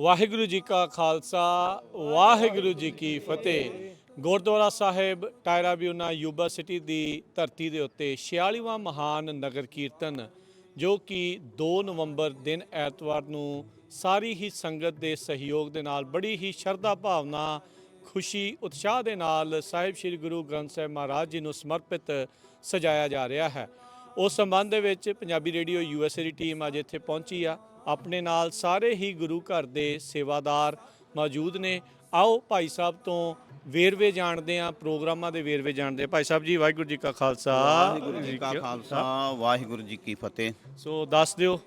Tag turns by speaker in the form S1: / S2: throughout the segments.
S1: ਵਾਹਿਗੁਰੂ ਜੀ ਕਾ ਖਾਲਸਾ, ਵਾਹਿਗੁਰੂ ਜੀ ਕੀ ਫਤਿਹ। Gurdwara Sahib Tierra Buena Yuba City ਦੀ ਧਰਤੀ ਦੇ ਉੱਤੇ 46ਵਾਂ ਮਹਾਨ ਨਗਰ ਕੀਰਤਨ, ਜੋ ਕਿ 2 ਨਵੰਬਰ ਦਿਨ ਐਤਵਾਰ ਨੂੰ ਸਾਰੀ ਹੀ ਸੰਗਤ ਦੇ ਸਹਿਯੋਗ ਦੇ ਨਾਲ, ਬੜੀ ਹੀ ਸ਼ਰਧਾ ਭਾਵਨਾ, ਖੁਸ਼ੀ, ਉਤਸ਼ਾਹ ਦੇ ਨਾਲ ਸਾਹਿਬ ਸ੍ਰੀ ਗੁਰੂ ਗ੍ਰੰਥ ਸਾਹਿਬ ਮਹਾਰਾਜ ਜੀ ਨੂੰ ਸਮਰਪਿਤ ਸਜਾਇਆ ਜਾ ਰਿਹਾ ਹੈ। ਉਸ ਸੰਬੰਧ ਦੇ ਵਿੱਚ ਪੰਜਾਬੀ ਰੇਡੀਓ ਯੂਐਸਏ ਦੀ ਟੀਮ ਅੱਜ ਇੱਥੇ ਪਹੁੰਚੀ ਆ। ਆਪਣੇ ਨਾਲ ਸਾਰੇ ਹੀ ਗੁਰੂ ਘਰ ਦੇ ਸੇਵਾਦਾਰ ਮੌਜੂਦ ਨੇ। ਆਓ ਭਾਈ ਸਾਹਿਬ ਤੋਂ ਵੇਰਵੇ ਜਾਣਦੇ ਆ ਪ੍ਰੋਗਰਾਮਾਂ ਦੇ ਵੇਰਵੇ ਜਾਣਦੇ ਆ ਭਾਈ ਸਾਹਿਬ ਜੀ ਵਾਹਿਗੁਰੂ ਜੀ ਕਾ ਖਾਲਸਾ।
S2: ਵਾਹਿਗੁਰੂ ਜੀ ਕਾ ਖਾਲਸਾ ਵਾਹਿਗੁਰੂ ਜੀ ਕੀ ਫਤਿਹ।
S1: ਸੋ ਦੱਸ ਦਿਓ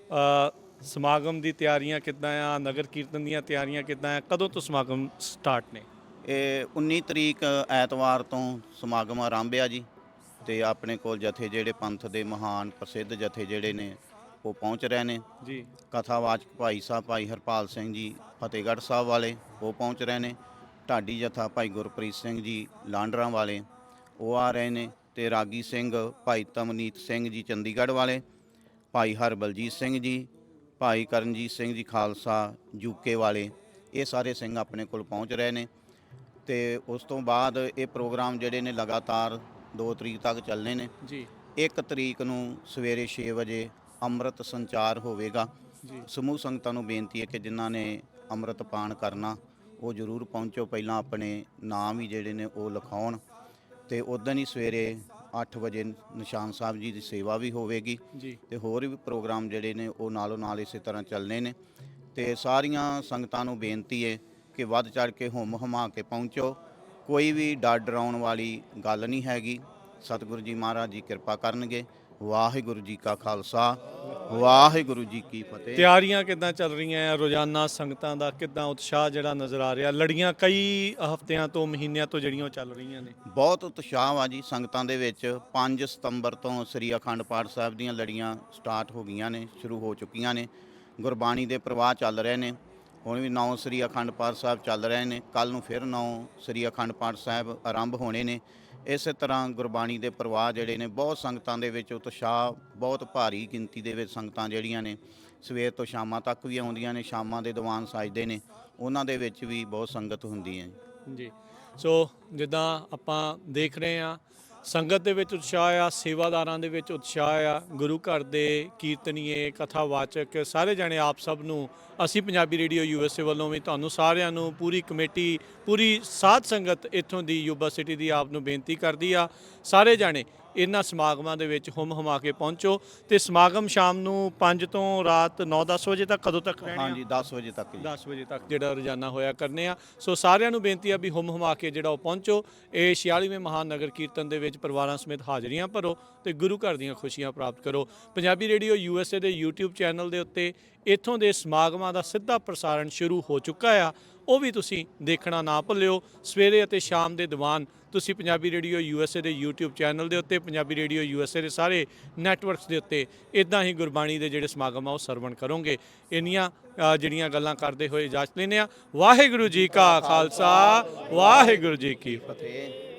S1: ਸਮਾਗਮ ਦੀ ਤਿਆਰੀਆਂ ਕਿੱਦਾਂ ਆ ਨਗਰ ਕੀਰਤਨ ਦੀਆਂ ਤਿਆਰੀਆਂ ਕਿੱਦਾਂ ਆ ਕਦੋਂ ਤੋਂ ਸਮਾਗਮ ਸਟਾਰਟ ਨੇ?
S2: ਇਹ 19 ਤਰੀਕ ਐਤਵਾਰ ਤੋਂ ਸਮਾਗਮ ਆਰੰਭ ਆ ਜੀ। ਤੇ ਆਪਣੇ ਕੋਲ ਜਥੇ ਜਿਹੜੇ ਪੰਥ ਦੇ ਮਹਾਨ ਪ੍ਰਸਿੱਧ ਜਥੇ ਜਿਹੜੇ ਨੇ ਉਹ ਪਹੁੰਚ ਰਹੇ ਨੇ।
S1: ਜੀ।
S2: ਕਥਾਵਾਚਕ ਭਾਈ ਸਾਹਿਬ ਭਾਈ ਹਰਪਾਲ ਸਿੰਘ ਜੀ ਫਤਿਹਗੜ੍ਹ ਸਾਹਿਬ ਵਾਲੇ ਉਹ ਪਹੁੰਚ ਰਹੇ ਨੇ। ਢਾਡੀ ਜਥਾ ਭਾਈ ਗੁਰਪ੍ਰੀਤ ਸਿੰਘ ਜੀ ਲਾਂਡਰਾਂ ਵਾਲੇ ਉਹ ਆ ਰਹੇ ਨੇ। ਤੇ ਰਾਗੀ ਸਿੰਘ ਭਾਈ ਤਮਨੀਤ ਸਿੰਘ ਜੀ ਚੰਡੀਗੜ੍ਹ ਵਾਲੇ ਭਾਈ ਹਰਬਲਜੀਤ ਸਿੰਘ ਜੀ ਭਾਈ ਕਰਨਜੀਤ ਸਿੰਘ ਜੀ ਖਾਲਸਾ ਯੂਕੇ ਵਾਲੇ ਇਹ ਸਾਰੇ ਸਿੰਘ ਆਪਣੇ ਕੋਲ ਪਹੁੰਚ ਰਹੇ ਨੇ। ਤੇ ਉਸ ਤੋਂ ਬਾਅਦ ਇਹ ਪ੍ਰੋਗਰਾਮ ਜਿਹੜੇ ਨੇ ਲਗਾਤਾਰ 2 ਤਰੀਕ ਤੱਕ ਚੱਲਣੇ ਨੇ।
S1: ਜੀ।
S2: 1 ਤਰੀਕ ਨੂੰ ਸਵੇਰੇ 6 ਵਜੇ ਅੰਮ੍ਰਿਤ ਸੰਚਾਰ ਹੋਵੇਗਾ।
S1: ਜੀ।
S2: ਸਮੂਹ ਸੰਗਤਾਂ ਨੂੰ ਬੇਨਤੀ ਹੈ ਕਿ ਜਿਨ੍ਹਾਂ ਨੇ ਅੰਮ੍ਰਿਤ ਪਾਨ ਕਰਨਾ ਉਹ ਜ਼ਰੂਰ ਪਹੁੰਚੋ। ਪਹਿਲਾਂ ਆਪਣੇ ਨਾਮ ਹੀ ਜਿਹੜੇ ਨੇ ਉਹ ਲਿਖਾਉਣ ਤੇ ਉਦੋਂ ਹੀ ਸਵੇਰੇ 8 ਵਜੇ ਨਿਸ਼ਾਨ ਸਾਹਿਬ ਜੀ ਦੀ ਸੇਵਾ ਵੀ ਹੋਵੇਗੀ
S1: ਜੀ।
S2: ਤੇ ਹੋਰ ਵੀ ਪ੍ਰੋਗਰਾਮ ਜਿਹੜੇ ਨੇ ਉਹ ਨਾਲੋਂ ਨਾਲ ਇਸੇ ਤਰ੍ਹਾਂ ਚੱਲਣੇ ਨੇ। ਤੇ ਸਾਰੀਆਂ ਸੰਗਤਾਂ ਨੂੰ ਬੇਨਤੀ ਹੈ ਕਿ ਵੱਧ ਚੜ ਕੇ ਹੁਮ ਹਮਾ ਕੇ ਪਹੁੰਚੋ। ਕੋਈ ਵੀ ਡਰ ਡਰਾਉਣ ਵਾਲੀ ਗੱਲ ਨਹੀਂ ਹੈਗੀ। ਸਤਿਗੁਰੂ ਜੀ ਮਹਾਰਾਜ ਜੀ ਕਿਰਪਾ ਕਰਨਗੇ। ਵਾਹਿਗੁਰੂ ਜੀ ਕਾ ਖਾਲਸਾ। ਵਾਹਿਗੁਰੂ ਜੀ ਕੀ ਫਤਿਹ।
S1: ਤਿਆਰੀਆਂ ਕਿੱਦਾਂ ਚੱਲ ਰਹੀਆਂ ਆ? ਰੋਜ਼ਾਨਾ ਸੰਗਤਾਂ ਦਾ ਕਿੱਦਾਂ ਉਤਸ਼ਾਹ ਜਿਹੜਾ ਨਜ਼ਰ ਆ ਰਿਹਾ? ਲੜੀਆਂ ਕਈ ਹਫ਼ਤਿਆਂ ਤੋਂ ਮਹੀਨਿਆਂ ਤੋਂ ਜਿਹੜੀਆਂ ਉਹ ਚੱਲ ਰਹੀਆਂ ਨੇ।
S2: ਬਹੁਤ ਉਤਸ਼ਾਹ ਆ ਜੀ ਸੰਗਤਾਂ ਦੇ ਵਿੱਚ। 5 ਸਤੰਬਰ ਤੋਂ ਸ੍ਰੀ ਅਖੰਡ ਪਾਠ ਸਾਹਿਬ ਦੀਆਂ ਲੜੀਆਂ ਸਟਾਰਟ ਹੋ ਗਈਆਂ ਨੇ ਸ਼ੁਰੂ ਹੋ ਚੁੱਕੀਆਂ ਨੇ। ਗੁਰਬਾਣੀ ਦੇ ਪ੍ਰਵਾਹ ਚੱਲ ਰਹੇ ਨੇ। ਹੁਣ ਵੀ ਨੌ ਸ੍ਰੀ ਅਖੰਡ ਪਾਠ ਸਾਹਿਬ ਚੱਲ ਰਹੇ ਨੇ। ਕੱਲ ਨੂੰ ਫਿਰ ਨੌ ਸ੍ਰੀ ਅਖੰਡ ਪਾਠ ਸਾਹਿਬ ਆਰੰਭ ਹੋਣੇ ਨੇ। ਇਸੇ ਤਰ੍ਹਾਂ ਗੁਰਬਾਣੀ ਦੇ ਪ੍ਰਵਾਹ ਜਿਹੜੇ ਨੇ, ਬਹੁਤ ਸੰਗਤਾਂ ਦੇ ਵਿੱਚ ਉਤਸ਼ਾਹ, ਬਹੁਤ ਭਾਰੀ ਗਿਣਤੀ ਦੇ ਵਿੱਚ ਸੰਗਤਾਂ ਜਿਹੜੀਆਂ ਨੇ, ਸਵੇਰ ਤੋਂ ਸ਼ਾਮਾਂ ਤੱਕ ਵੀ ਆਉਂਦੀਆਂ ਨੇ, ਸ਼ਾਮਾਂ ਦੇ ਦੀਵਾਨ ਸਾਜਦੇ ਨੇ। ਉਹਨਾਂ ਦੇ ਵਿੱਚ ਵੀ ਬਹੁਤ ਸੰਗਤ ਹੁੰਦੀ ਹੈ।
S1: ਜੀ। ਸੋ ਜਿੱਦਾਂ ਆਪਾਂ ਦੇਖ ਰਹੇ ਆ ਸੰਗਤ ਦੇ ਵਿੱਚ ਉਤਸ਼ਾਹ ਆ, ਸੇਵਾਦਾਰਾਂ ਦੇ ਵਿੱਚ ਉਤਸ਼ਾਹ ਆ, ਗੁਰੂ ਘਰ ਦੇ ਕੀਰਤਨੀਏ, ਕਥਾਵਾਚਕ ਸਾਰੇ ਜਾਣੇ ਆਪ ਸਭ ਨੂੰ ਅਸੀਂ ਪੰਜਾਬੀ ਰੇਡੀਓ ਯੂਐਸਏ ਵੱਲੋਂ ਵੀ ਤੁਹਾਨੂੰ ਸਾਰਿਆਂ ਨੂੰ ਪੂਰੀ ਕਮੇਟੀ, ਪੂਰੀ ਸਾਧ ਸੰਗਤ ਇੱਥੋਂ ਦੀ ਯੂਬਾ ਸਿਟੀ ਦੀ ਆਪ ਨੂੰ ਬੇਨਤੀ ਕਰਦੀ ਆ। ਸਾਰੇ ਜਾਣੇ ਇਹਨਾਂ ਸਮਾਗਮਾਂ ਦੇ ਵਿੱਚ ਹੁਮ ਹਮਾ ਕੇ ਪਹੁੰਚੋ ਤੇ ਸਮਾਗਮ ਸ਼ਾਮ ਨੂੰ 5 ਤੋਂ ਰਾਤ 9-10 ਵਜੇ ਤੱਕ ਕਦੋਂ ਤੱਕ ਰਹਿਣੇ
S2: ਹਾਂਜੀ 10 ਵਜੇ ਤੱਕ ਜੀ।
S1: 10 ਵਜੇ ਤੱਕ ਜਿਹੜਾ ਰੋਜ਼ਾਨਾ ਹੋਇਆ ਕਰਨੇ ਆ। ਸੋ ਸਾਰਿਆਂ ਨੂੰ ਬੇਨਤੀ ਆ ਵੀ ਹੁਮ ਹਮਾ ਕੇ ਜਿਹੜਾ ਉਹ ਪਹੁੰਚੋ। ਇਹ 46ਵੇਂ ਮਹਾਨ ਨਗਰ ਕੀਰਤਨ ਦੇ ਵਿੱਚ ਪਰਿਵਾਰਾਂ ਸਮੇਤ ਹਾਜ਼ਰੀਆਂ ਭਰੋ ਤੇ ਗੁਰੂ ਘਰ ਦੀਆਂ ਖੁਸ਼ੀਆਂ ਪ੍ਰਾਪਤ ਕਰੋ। ਪੰਜਾਬੀ ਰੇਡੀਓ ਯੂਐਸਏ ਦੇ YouTube ਚੈਨਲ ਦੇ ਉੱਤੇ ਇੱਥੋਂ ਦੇ ਸਮਾਗਮਾਂ ਦਾ ਸਿੱਧਾ ਪ੍ਰਸਾਰਣ ਸ਼ੁਰੂ ਹੋ ਚੁੱਕਾ ਆ। ਉਹ ਵੀ ਤੁਸੀਂ ਦੇਖਣਾ ਨਾ ਭੁੱਲਿਓ। ਸਵੇਰੇ ਅਤੇ ਸ਼ਾਮ ਦੇ ਦੀਵਾਨ ਤੁਸੀਂ ਪੰਜਾਬੀ ਰੇਡੀਓ ਯੂਐਸਏ ਦੇ YouTube ਚੈਨਲ ਦੇ ਉੱਤੇ, ਪੰਜਾਬੀ ਰੇਡੀਓ ਯੂਐਸਏ ਦੇ ਸਾਰੇ ਨੈਟਵਰਕਸ ਦੇ ਉੱਤੇ ਇਦਾਂ ਹੀ ਗੁਰਬਾਣੀ ਦੇ ਜਿਹੜੇ ਸਮਾਗਮ ਆ ਉਹ ਸਰਵਣ ਕਰੋਗੇ। ਇੰਨੀਆਂ ਜਿਹੜੀਆਂ ਗੱਲਾਂ ਕਰਦੇ ਹੋਏ ਇਜਾਜ਼ਤ ਲੈਂਦੇ ਆ ਵਾਹਿਗੁਰੂ ਜੀ ਕਾ ਖਾਲਸਾ, ਵਾਹਿਗੁਰੂ ਜੀ ਕੀ
S2: ਫਤਿਹ।